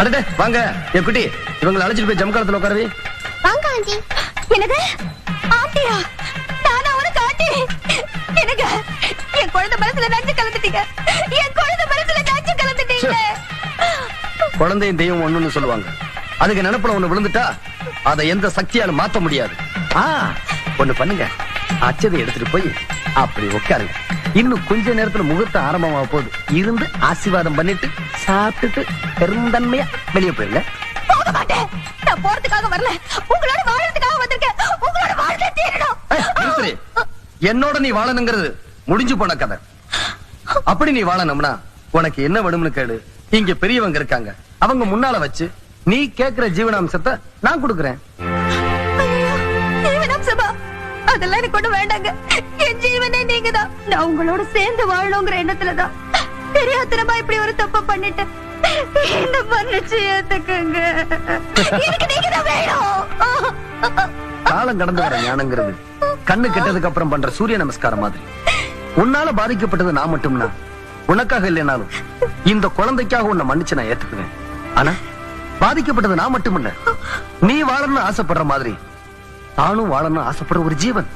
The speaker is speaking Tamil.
அடடே வாங்க. என் குட்டி இவங்களை அழைச்சிட்டு போய் ஜம்காலத்துல உட்காரவி. வாங்க ஆண்டி. என்னது? ஆண்டியா? நானா உனக்கு ஆண்டி? எனக்கு என் குழந்தை மனசுல நஞ்சு கலந்துட்டீங்க. என் குழந்தை மனசுல நஞ்சு கலந்துட்டீங்க குழந்தையும் தெய்வம் ஒண்ணுன்னு சொல்லுவாங்க. அதுக்கு நினைப்புல ஒண்ணு விழுந்துட்டா அதை எந்த சக்தியால மாத்த முடியாது. ஆ. ஒண்ணு பண்ணுங்க. அச்சதை எடுத்துட்டு போய் அப்படி உட்காருங்க. இன்னும் கொஞ்ச நேரத்துல முகூர்த்தம் ஆரம்பமாக போகுது. இருந்து ஆசீர்வாதம் பண்ணிட்டு சாப்பிட்டுட்டு பெருந்தன்மையா வெளியே போயிருங்க போக மாட்டேன். நான் போறதுக்காக வரல. உங்களோட வாழறதுக்காக வந்திருக்கேன். உங்களோட வாழ்க்கை தீரணும். என்னோட நீ வாழணுங்கிறது முடிஞ்சு போன கதை. அப்படி நீ வாழணும்னா உனக்கு என்ன வேணும்னு கேளு. இங்க பெரியவங்க இருக்காங்க. அவங்க முன்னால வச்சு நீ கேக்குற ஜீவனாம்சத்தை நான் கொடுக்கறேன். அதெல்லாம் எனக்கு ஒண்ணு வேண்டாங்க. என் ஜீவனே நீங்க தான் நான் உங்களோட சேர்ந்து வாழணுங்கிற எண்ணத்துலதான். தெரியாத்திரமா இப்படி ஒரு தப்ப பண்ணிட்டேன். இந்த மன்னிச்சு ஏத்துக்குங்க. எனக்கு நீங்க தான் வேணும். காலம் கடந்து வர ஞானங்கிறது. கண்ணு கெட்டதுக்கு அப்புறம் பண்ற சூரிய நமஸ்காரம் மாதிரி. உன்னால பாதிக்கப்பட்டது நான் மட்டும்னா? உனக்காக இல்லைனாலும் இந்த குழந்தைக்காக உன்னை மன்னிச்சு நான் ஏத்துக்குவேன். ஆனா பாதிக்கப்பட்டது நான் மட்டும் இல்ல நீ வாழணும்னு ஆசைப்படுற மாதிரி தானும் வாழணும்னு ஆசைப்படுற ஒரு ஜீவன்.